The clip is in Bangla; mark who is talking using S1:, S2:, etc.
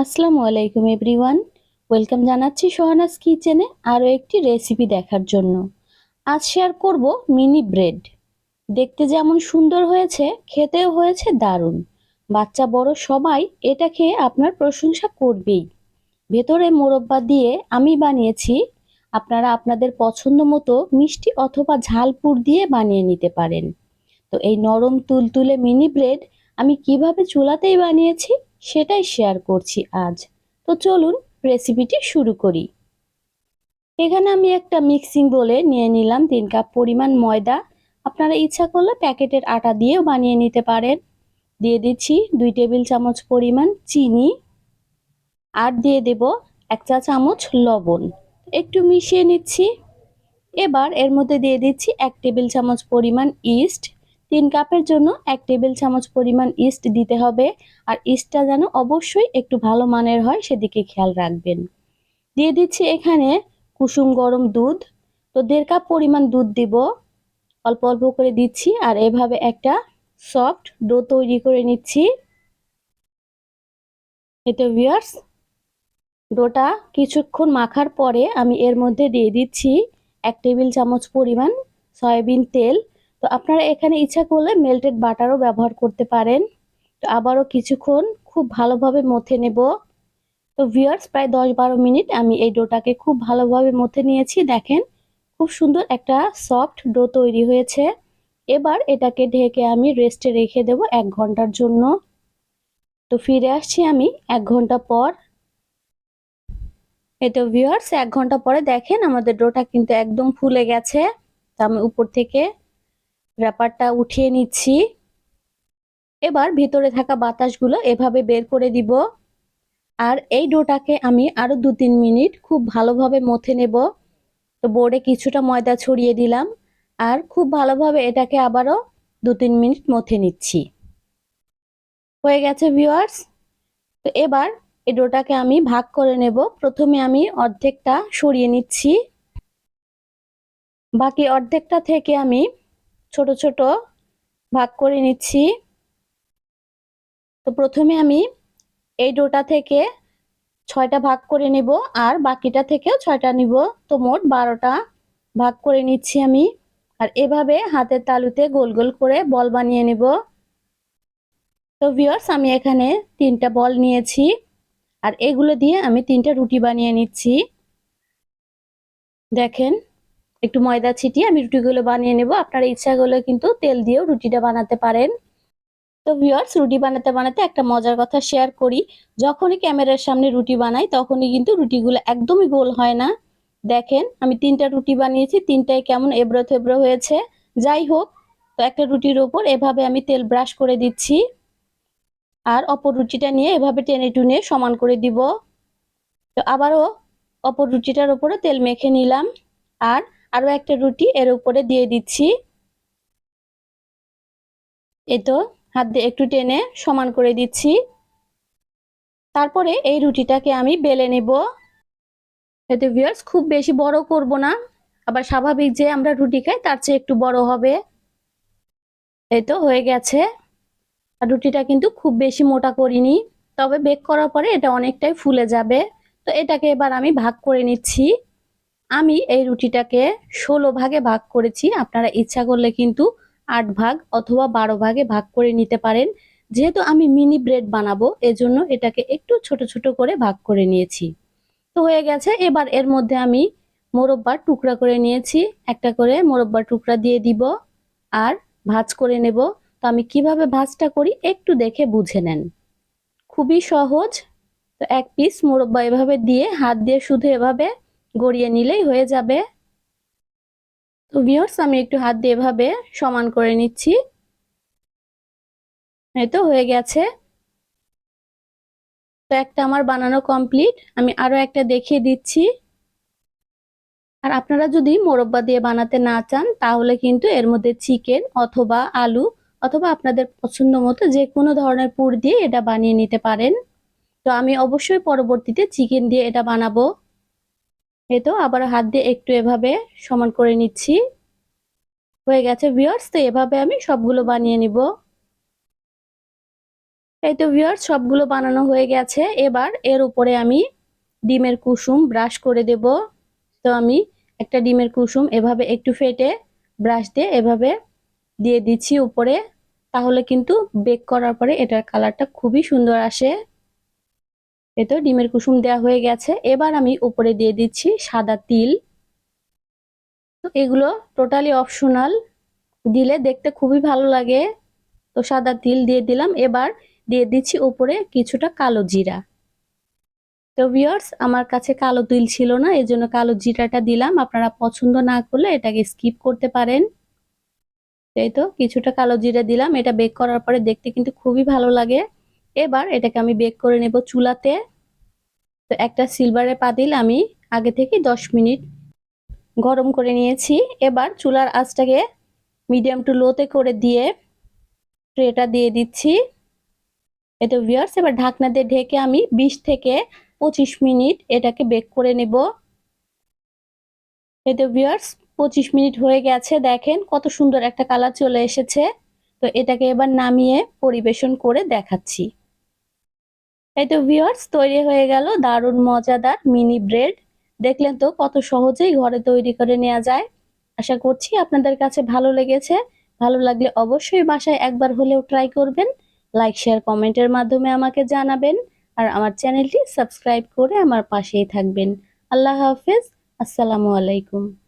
S1: আসসালামু আলাইকুম এভরিওয়ান। ওয়েলকাম জানাচ্ছি সোহানাস কিচেনে আরও একটি রেসিপি দেখার জন্য। আজ শেয়ার করব মিনি ব্রেড। দেখতে যেমন সুন্দর হয়েছে, খেতেও হয়েছে দারুণ। বাচ্চা বড় সবাই এটা খেয়ে আপনার প্রশংসা করবেই। ভেতরে মোরব্বা দিয়ে আমি বানিয়েছি। আপনারা আপনাদের পছন্দ মতো মিষ্টি অথবা ঝালপুর দিয়ে বানিয়ে নিতে পারেন। তো এই নরম তুলতুলে মিনি ব্রেড আমি কীভাবে চুলাতেই বানিয়েছি সেটাই শেয়ার করছি আজ। তো চলুন রেসিপিটি শুরু করি। এখানে আমি একটা মিক্সিং বলে নিয়ে নিলাম তিন কাপ পরিমাণ ময়দা। আপনারা ইচ্ছা করলে প্যাকেটের আটা দিয়েও বানিয়ে নিতে পারেন। দিয়ে দিচ্ছি দুই টেবিল চামচ পরিমাণ চিনি। আর দিয়ে দেব এক চা চামচ লবণ। একটু মিশিয়ে নিচ্ছি। এবার এর মধ্যে দিয়ে দিচ্ছি এক টেবিল চামচ পরিমাণ ইস্ট তিন কাপের জন্য এক টেবিল চামচ পরিমাণ ইস্ট দিতে হবে আর ইস্টটা যেন অবশ্যই একটু ভালো মানের হয় সেদিকে খেয়াল রাখবেন। দিয়ে দিচ্ছি এখানে কুসুম গরম দুধ। তো দেড় কাপ পরিমাণ দুধ দিব। অল্প অল্প করে দিচ্ছি আর এভাবে একটা সফট ডো তৈরি করে নিচ্ছি। এতে ভিয়ার্স ডোটা কিছুক্ষণ মাখার পরে আমি এর মধ্যে দিয়ে দিচ্ছি এক টেবিল চামচ পরিমাণ সয়াবিন তেল। তো আপনারা এখানে ইচ্ছা করলে মেল্টেড বাটারও ব্যবহার করতে পারেন। তো আবারও কিছুক্ষণ খুব ভালোভাবে মথে নেব। তো ভিয়ার্স প্রায় দশ বারো মিনিট আমি এই ডোটাকে খুব ভালোভাবে মথে নিয়েছি। দেখেন, খুব সুন্দর একটা সফট ডো তৈরি হয়েছে। এবার এটাকে ঢেকে আমি রেস্টে রেখে দেব এক ঘণ্টার জন্য। তো ফিরে আসছি আমি এক ঘণ্টা পর। এতে ভিউয়ার্স এক ঘণ্টা পরে দেখেন আমাদের ডোটা কিন্তু একদম ফুলে গেছে। তা আমি উপর থেকে র্যাপারটা উঠিয়ে নিচ্ছি। এবার ভিতরে থাকা বাতাসগুলো এভাবে বের করে দিব। আর এই ডোটাকে আমি আরও দু তিন মিনিট খুব ভালোভাবে মথে নেব। তো বোর্ডে কিছুটা ময়দা ছড়িয়ে দিলাম। আর খুব ভালোভাবে এটাকে আবারও দু তিন মিনিট মথে নিচ্ছি। হয়ে গেছে ভিউয়ার্স তো এবার এই ডোটাকে আমি ভাগ করে নেব। প্রথমে আমি অর্ধেকটা সরিয়ে নিচ্ছি। বাকি অর্ধেকটা থেকে আমি ছোট ছোট ভাগ করে নিচ্ছি। তো প্রথমে আমি এই ডোটা থেকে ছয়টা ভাগ করে নেব আর বাকিটা থেকেও ছয়টা নিব। তো মোট বারোটা ভাগ করে নিচ্ছি আমি। আর এভাবে হাতের তালুতে গোল গোল করে বল বানিয়ে নেব। তো ভিওর্স আমি এখানে তিনটা বল নিয়েছি। আর এগুলো দিয়ে আমি তিনটা রুটি বানিয়ে নিচ্ছি। দেখেন একটু ময়দা ছিটিয়ে আমি রুটিগুলো বানিয়ে নেব। আপনার ইচ্ছা করলে কিন্তু তেল দিয়েও রুটিটা বানাতে পারেন। তো ভিওর্স রুটি বানাতে বানাতে একটা মজার কথা শেয়ার করি। যখনই ক্যামেরার সামনে রুটি বানাই, তখনই কিন্তু রুটিগুলো একদমই গোল হয় না। দেখেন, আমি তিনটা রুটি বানিয়েছি, তিনটাই কেমন এবড়ো থেবড়ো হয়েছে। যাই হোক, তো একটা রুটির ওপর এভাবে আমি তেল ব্রাশ করে দিচ্ছি। আর অপর রুটিটা নিয়ে এভাবে টেনে টুনে সমান করে দিব। তো আবারও অপর রুটিটার ওপরে তেল মেখে নিলাম। আর আরও একটা রুটি এর উপরে দিয়ে দিচ্ছি। এ তো হাত দিয়ে একটু টেনে সমান করে দিচ্ছি। তারপরে এই রুটিটাকে আমি বেলে নেব। এতে ভিয়ার্স খুব বেশি বড় করব না, আবার স্বাভাবিক যে আমরা রুটি খাই তার চেয়ে একটু বড় হবে। এই তো হয়ে গেছে। আর রুটিটা কিন্তু খুব বেশি মোটা করিনি, তবে বেক করার পরে এটা অনেকটাই ফুলে যাবে। তো এটাকে এবার আমি ভাগ করে নিচ্ছি। আমি এই রুটিটাকে ষোলো ভাগে ভাগ করেছি। আপনারা ইচ্ছা করলে কিন্তু আট ভাগ অথবা বারো ভাগে ভাগ করে নিতে পারেন। যেহেতু আমি মিনি ব্রেড বানাবো, এজন্য এটাকে একটু ছোট ছোট করে ভাগ করে নিয়েছি। তো হয়ে গেছে, এবার এর মধ্যে আমি মোরব্বার টুকরা করে নিয়েছি। একটা করে মোরব্বার টুকরা দিয়ে দিব আর ভাজ করে নেব। তো আমি কীভাবে ভাজটা করি একটু দেখে বুঝে নেন। খুবই সহজ। তো এক পিস মোরব্বা এভাবে দিয়ে, হাত দিয়ে শুধু এভাবে গড়িয়ে নিলেই হয়ে যাবে। তো ভিওর্স আমি একটু হাত দিয়ে এভাবে সমান করে নিচ্ছি। এই তো হয়ে গেছে। তো একটা আমার বানানো কমপ্লিট আমি আরও একটা দেখিয়ে দিচ্ছি। আর আপনারা যদি মোরব্বা দিয়ে বানাতে না চান, তাহলে কিন্তু এর মধ্যে চিকেন অথবা আলু অথবা আপনাদের পছন্দ মতো যে কোনো ধরনের পুর দিয়ে এটা বানিয়ে নিতে পারেন। তো আমি অবশ্যই পরবর্তীতে চিকেন দিয়ে এটা বানাবো। এ তো, আবার হাত দিয়ে একটু এভাবে সমান করে নিচ্ছি। হয়ে গেছে ভিওর্স তো এভাবে আমি সবগুলো বানিয়ে নিব। এই তো ভিউয়ার সবগুলো বানানো হয়ে গেছে। এবার এর উপরে আমি ডিমের কুসুম ব্রাশ করে দেব। তো আমি একটা ডিমের কুসুম এভাবে একটু ফেটে ব্রাশ দিয়ে এভাবে দিয়ে দিচ্ছি উপরে। তাহলে কিন্তু বেক করার পরে এটার কালারটা খুবই সুন্দর আসে। এই তো ডিমের কুসুম দেওয়া হয়ে গেছে। এবার আমি উপরে দিয়ে দিচ্ছি সাদা তিল। তো এগুলো টোটালি অপশনাল দিলে দেখতে খুবই ভালো লাগে। তো সাদা তিল দিয়ে দিলাম। এবার দিয়ে দিচ্ছি উপরে কিছুটা কালো জিরা। তো ভিওর্স আমার কাছে কালো তিল ছিল না এই জন্য কালো জিরাটা দিলাম। আপনারা পছন্দ না করলে এটাকে স্কিপ করতে পারেন। এই তো কিছুটা কালো জিরা দিলাম। এটা বেক করার পরে দেখতে কিন্তু খুবই ভালো লাগে। এবার এটাকে আমি বেক করে নেব চুলাতে। তো একটা সিলভারের পাতিল আমি আগে থেকে দশ মিনিট গরম করে নিয়েছি। এবার চুলার আঁচটাকে মিডিয়াম টু লোতে করে দিয়ে ট্রেটা দিয়ে দিচ্ছি। এতে ভিউয়ার্স, এবার ঢাকনা দিয়ে ঢেকে আমি বিশ থেকে পঁচিশ মিনিট এটাকে বেক করে নেব। এতে ভিউয়ার্স, পঁচিশ মিনিট হয়ে গেছে। দেখেন কত সুন্দর একটা কালার চলে এসেছে। তো এটাকে এবার নামিয়ে পরিবেশন করে দেখাচ্ছি। এই তো তৈরি হয়ে গেল দারুণ, মজাদার মিনি ব্রেড দেখলেন তো কত সহজেই ঘরে তৈরি করে নেওয়া যায়। আশা করছি আপনাদের কাছে ভালো লেগেছে। ভালো লাগলে অবশ্যই বাসায় একবার হলেও ট্রাই করবেন। লাইক শেয়ার কমেন্টের মাধ্যমে আমাকে জানাবেন। আর আমার চ্যানেলটি সাবস্ক্রাইব করে আমার পাশেই থাকবেন। আল্লাহ হাফেজ। আসসালামু আলাইকুম।